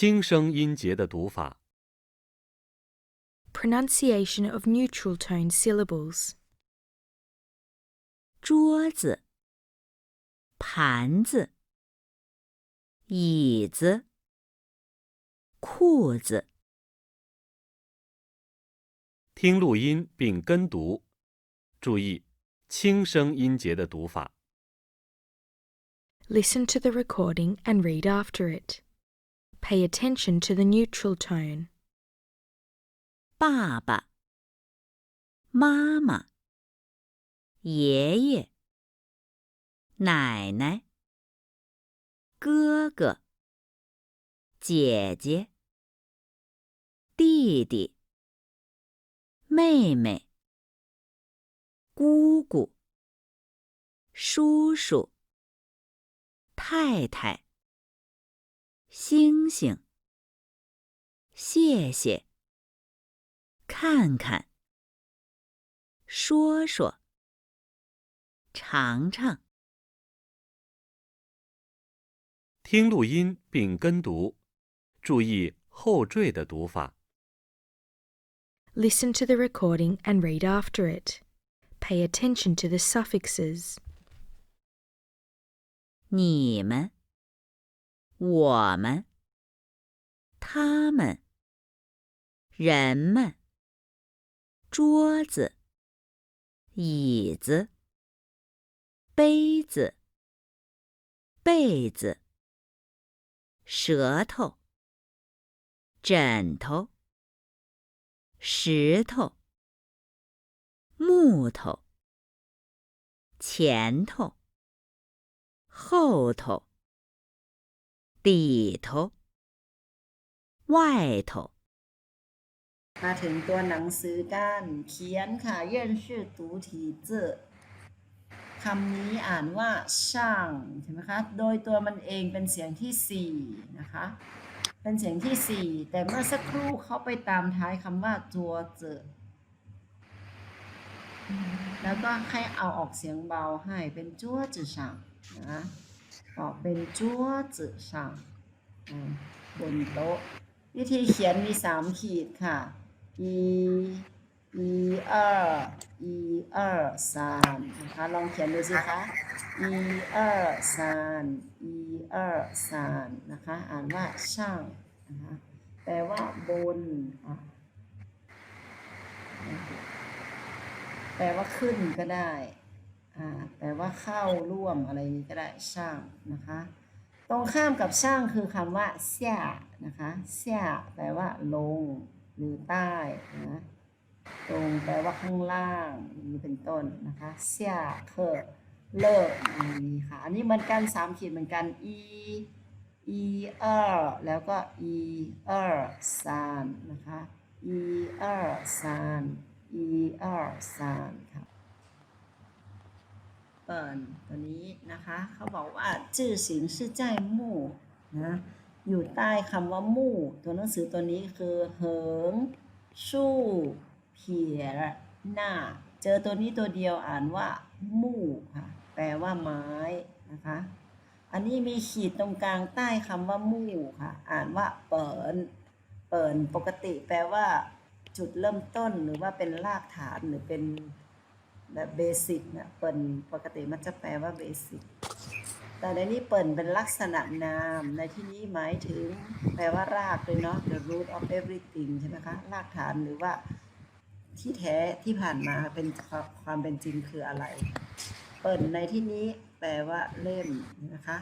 轻声音节的读法。Pronunciation of neutral tone syllables. 桌子、盘子、椅子、裤子。听录音并跟读，注意轻声音节的读法。Listen to the recording and read after it. Pay attention to the neutral tone. 爸爸妈妈、爷爷、奶奶、哥哥、姐姐、弟弟、妹妹、姑姑、叔叔、太太、 星星、谢谢。看看，说说，尝尝。听录音并跟读，注意后缀的读法。Listen to the recording and read after it. Pay attention to the suffixes. 你们，我们，他们，人们，桌子，椅子，杯子，被子，舌头，枕头，石头，木头，前头。后头、里头、外头。 มาถึงตัวหนังสือกันเขียนค่ะเยื่นชื่อตูถีเจอคำนี้อ่านว่าช่างใช่ไหมคะ โดยตัวมันเองเป็นเสียงที่สี่นะคะ เป็นเสียงที่สี่แต่เมื่อสักครู่เขาไปตามท้ายคำว่าจัวเจอแล้วก็ให้เอาออกเสียงเบาให้เป็นจัวจือช่างนะ ออกเป็นจัวจือช่างอืมบนโต๊ะ วิธีเขียนมีสามขีดค่ะ e e 二 e 二三นะคะลองเขียนดูสิคะ e 二三 e 二三นะคะ อ่านว่าช่างนะคะแปลว่าบนอ่ะแปลว่าขึ้นก็ได้อ่า แปลว่าเข้าร่วมอะไรนี้ก็ได้ช่างนะคะ ตรงข้ามกับช่างคือคำว่าเสียนะคะเสียแปลว่าลงหรือใต้นะตรงแปลว่าข้างล่างนี้เป็นต้นนะคะเสียเคอเลิกอย่างนี้ค่ะ อันนี้เหมือนกันสามขีดเหมือนกัน e e เออแล้วก็ e เออซานนะคะ e เออซาน e เออซานค่ะ เปิดตัวนี้นะคะ เขาบอกว่าจื่อสิงชื่อใจมู่นะอยู่ใต้คำว่ามู่ ตัวหนังสือตัวนี้คือเหิงสู้เพียหน้า เจอตัวนี้ตัวเดียวอ่านว่ามู่ค่ะแปลว่าไม้นะคะ อันนี้มีขีดตรงกลางใต้คำว่ามู่ค่ะ อ่านว่าเปิดเปิดปกติแปลว่าจุดเริ่มต้นหรือว่าเป็นรากฐานหรือเป็น แบบเบสิกเนี่ยเปิ่นปกติมันจะแปลว่าเบสิกแต่ในนี้เปิ่นเป็นลักษณะนาม ในที่นี้หมายถึง แปลว่ารากเลยเนาะ the root of everything ใช่ไหมคะ รากฐานหรือว่าที่แท้ที่ผ่านมาเป็นความความเป็นจริงคืออะไร เปิ่นในที่นี้แปลว่าเล่มนะคะ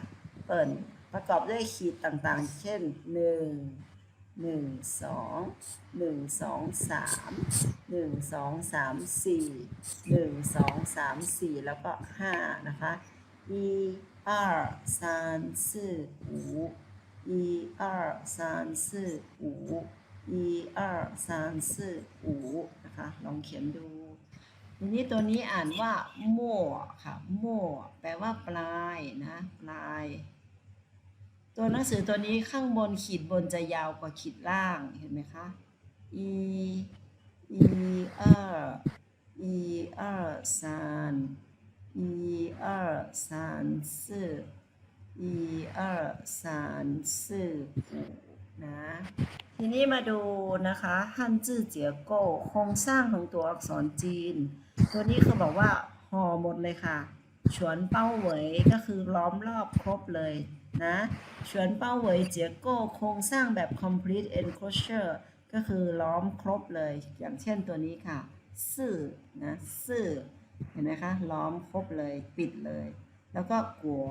เปิ่นประกอบด้วยขีดต่างๆ เช่นหนึ่ง หนึ่งสองหนึ่งสองสามหนึ่งสองสามสี่หนึ่งสองสามสี่แล้วก็ห้านะคะอีอาร์ซานซื่ออูอีอาร์ซานซื่ออูอีอาร์านซื่ออูนะคะลองเขียนดูทีนี้ตัวนี้อ่านว่าโม่ค่ะโม่แปลว่าปลายนะปลาย ตัวหนังสือตัวนี้ข้างบนขีดบนจะยาวกว่าขีดล่างเห็นไหมคะ e e 二 e 二三 e 二三四 e 二三四五 นะ ทีนี้มาดูนะคะฮันจื่อเจียโก้โครงสร้างของตัวอักษรจีน ตัวนี้คือบอกว่าห่อหมดเลยค่ะฉวนเป้าเหวยก็คือล้อมรอบครบเลย นะฉวนเป้าเหวยเจียโก้โครงสร้างแบบ complete enclosure ก็คือล้อมครบเลย อย่างเช่นตัวนี้ค่ะ ซื่อนะซื่อเห็นไหมคะ ล้อมครบเลยปิดเลย แล้วก็กัว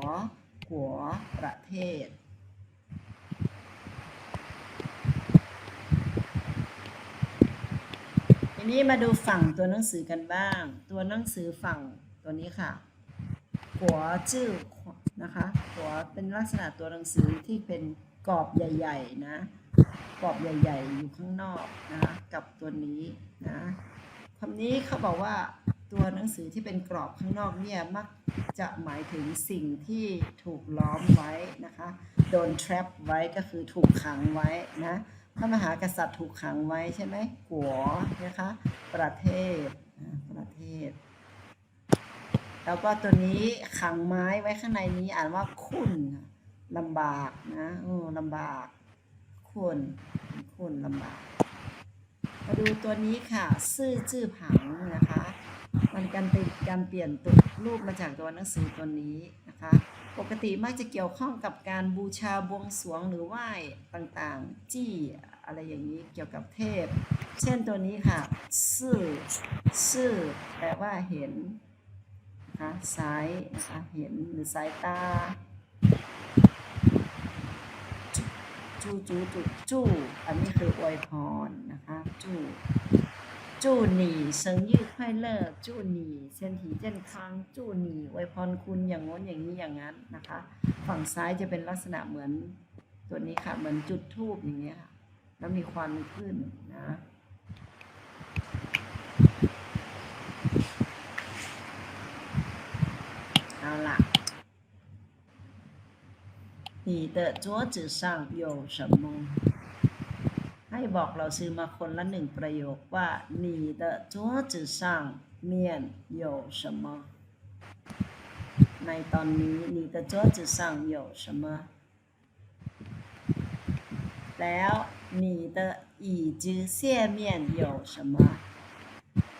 กัวประเทศทีนี้มาดูฝั่งตัวหนังสือกันบ้าง ตัวหนังสือฝั่งตัวนี้ค่ะหัวจื้อ นะคะหัวเป็นลักษณะตัวหนังสือที่เป็นกรอบใหญ่ ๆ นะกรอบใหญ่ ๆ อยู่ข้างนอกนะคะกับตัวนี้นะคำนี้เขาบอกว่าตัวหนังสือที่เป็นกรอบข้างนอกเนี่ยมักจะหมายถึงสิ่งที่ถูกล้อมไว้นะคะ โดน trap ไว้ก็คือถูกขังไว้นะพระมหากษัตริย์ถูกขังไว้ใช่ไหมกัวนะคะ ประเทศประเทศ แล้วก็ตัวนี้ขังไม้ไว้ข้างในนี้อ่านว่าคุณลำบากนะโอ้ลำบาก คุณคุณลำบาก มาดูตัวนี้ค่ะซื่อจื้อผังนะคะ มันการเป็นการเปลี่ยนตัวรูปมาจากตัวหนังสือตัวนี้นะคะ ปกติมักจะเกี่ยวข้องกับการบูชาบวงสรวงหรือไหว้ต่างๆ จี้อะไรอย่างนี้เกี่ยวกับเทพ เช่นตัวนี้ค่ะ ซื่อ ซื่อแปลว่าเห็น นะคะสายนะคะเห็นหรือสายตาจู่จู่จู่จู่อันนี้คืออวยพรนนะคะจูจูหนีเซิงยืดไข้จูหนีเส้นถีเส้นค้างจูนีอวยพรคุณอย่างง้นอย่างนี้อย่างนั้นนะคะ ฝั่งซ้ายจะเป็นลักษณะเหมือนตัวนี้ค่ะเหมือนจุดทูบอย่างเงี้ยค่ะแล้วมีความขึ้นนะ 你的桌子上有什么ให้บอกเราซื้อมาคนละหนึ่งประโยคว่า你的桌子上面有什么ในตอนนี้你的桌子上有什么แล้ว你的椅子下面有什么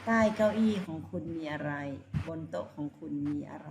ใต้เก้าอี้ของคุณมีอะไร บนโต๊ะของคุณมีอะไร